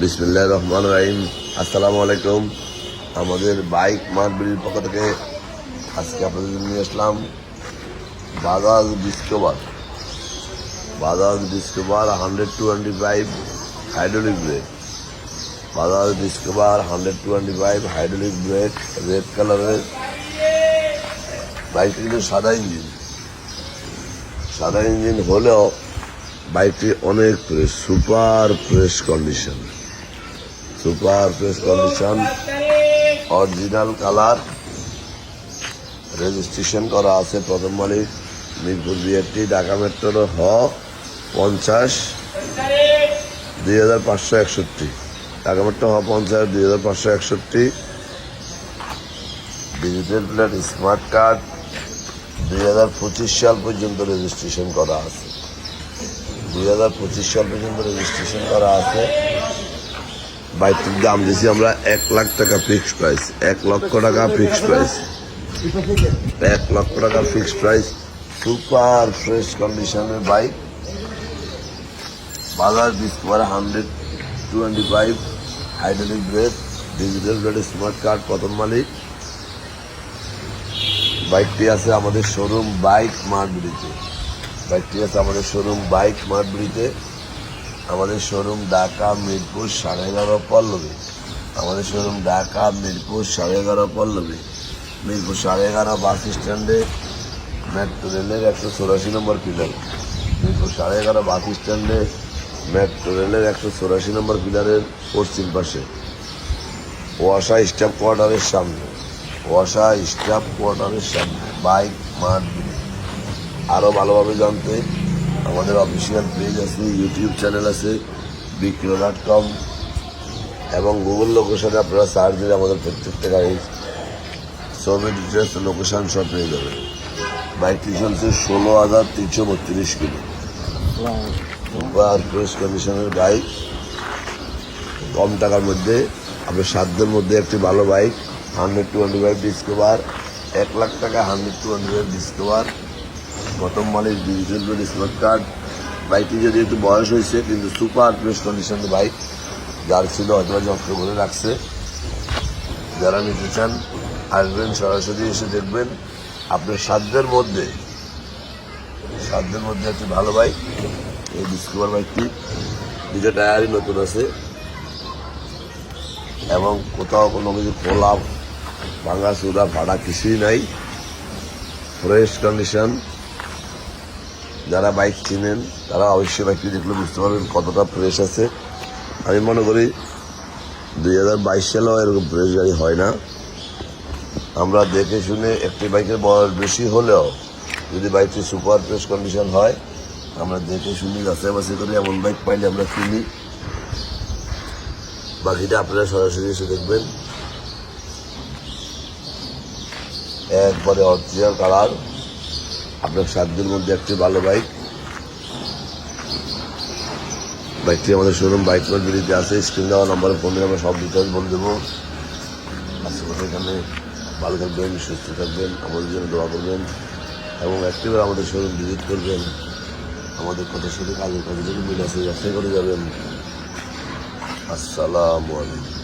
বিসমুল্লাহ রহমান রাহিম। আসসালামু আলাইকুম আমাদের বাইক মার্বিলির পক্ষ থেকে আজকে আপনাদের নিয়ে আসলাম Bajaj Discover. Bajaj Discover hundred twenty five hydraulic brake. Bajaj Discover hundred twenty five hydraulic brake, red কালারের। বাইকটি কিন্তু সাদা ইঞ্জিন। সাদা ইঞ্জিন হলেও বাইকটি অনেক fresh super fresh condition super fresh condition original colour registration করা আছে প্রথম মালিক মিরপুর বিআরটি ঢাকা মেট্রোর হ, পঞ্চাশ, দুই হাজার পাঁচশো একষট্টি। ঢাকা মেট্রো হ, পঞ্চাশ, দুই হাজার পাঁচশো একষট্টি। ডিজিটাল প্লেট স্মার্ট কার্ড দুই হাজার পঁচিশ সাল পর্যন্ত রেজিস্ট্রেশন করা আছে। দুই হাজার পঁচিশ সাল পর্যন্ত রেজিস্ট্রেশন করা আছে। বাইকটির দাম দিয়েছি আমরা এক লাখ টাকা ফিক্সড প্রাইস এক লক্ষ টাকা ফিক্সড প্রাইস এক লক্ষ টাকা ফিক্সড প্রাইস সুপার ফ্রেশ কন্ডিশনের বাইক বাজার Discover hundred twenty five, hydraulic brake digital bread smart card, প্রথম মালিক। বাইকটি আছে আমাদের শোরুম বাইক মার্টবিড়িতে বাইকটি আছে আমাদের শোরুম বাইক মার্টবিড়িতে আমাদের শোরুম ঢাকা, মিরপুর, সাড়ে এগারো, পল্লবী। আমাদের শোরুম ঢাকা, মিরপুর, সাড়ে এগারো, পল্লবী। মিরপুর সাড়ে এগারো, বাস স্ট্যান্ডে মেট্রো রেলের একশো চৌরাশি নম্বর পিলার। মিরপুর সাড়ে এগারো, বাস স্ট্যান্ডে মেট্রো রেলের একশো চৌরাশি নম্বর পিলারের পশ্চিম পাশে। ওয়াসা স্টাফ কোয়ার্টারের সামনে। ওয়াসা স্টাফ কোয়ার্টারের সামনে। বাইক, মাঠ আরও ভালোভাবে জানতে আমাদের অফিসিয়াল পেজ আছে ইউটিউব চ্যানেল আছে বিক্রো ডট কম এবং গুগল লোকেশনে আপনারা সার্চ দিলে আমাদের প্রত্যেকটা গাড়ি সব ডিটেলস লোকেশন সব পেয়ে যাবেন। বাইকটি চলছে ষোলো হাজার তিনশো বত্রিশ কিলো। সুপার ফ্রেশ কন্ডিশনের বাইক কম টাকার মধ্যে আপনার সাধ্যের মধ্যে একটি ভালো bike hundred twenty five Discover এক লাখ টাকা হান্ড্রেড টোয়েন্টি ফাইভ ডিসকভার প্রথম মালিক, ডিজিটাল প্লেট স্মার্ট কার্ড। বাইকটি যদি একটু বয়স হয়েছে, কিন্তু সুপার ফ্রেশ কন্ডিশনের বাইক যার ছিল হয়তো যত্ন করে রাখছে, যারা নিতে চান, আসবেন, সরাসরি এসে দেখবেন। আপনার সাধ্যের মধ্যে সাধ্যের মধ্যে একটি ভালো বাইক এই ডিসকভার বাইকটি দুটো টায়ারই নতুন আছে। এবং কোথাও কোনো কিছু খোলা, ভাঙা চূড়া ভাড়া কিছুই নাই। ফ্রেশ কন্ডিশন যারা বাইক চিনেন তারা অবশ্যই বাইকটি দেখলে বুঝতে পারবেন কতটা ফ্রেশ আছে। আমি মনে করি দুই হাজার বাইশ সালেও এরকম ফ্রেশ গাড়ি হয় না। আমরা দেখে শুনে একটি বাইকের বয়স বেশি হলেও যদি বাইকটি সুপার ফ্রেশ কন্ডিশন হয়, আমরা দেখে শুনি যাচাই বাছাই করে এমন বাইক পাইলে আমরা কিনি। বাকিটা আপনারা সরাসরি এসে দেখবেন। একবারে অরিজিনাল কালার। আপনার সাধ্যের মধ্যে একটি ভালো বাইক। বাইকটি আমাদের শোরুম বাইক মার্কেটিতে আছে স্ক্রিন দেওয়া নম্বরে ফোন দিয়ে আমরা সব ডিটেলস বলে দেবো। আশেপাশে এখানে ভালো থাকবেন, সুস্থ থাকবেন, আমাদের জন্য দোয়া করবেন। এবং একটিবার আমাদের শোরুম ভিজিট করবেন। আমাদের কথার সাথে কাজের কাজে যদি মিল আছে যাচাই করে যাবেন। আসসালামু আলাইকুম।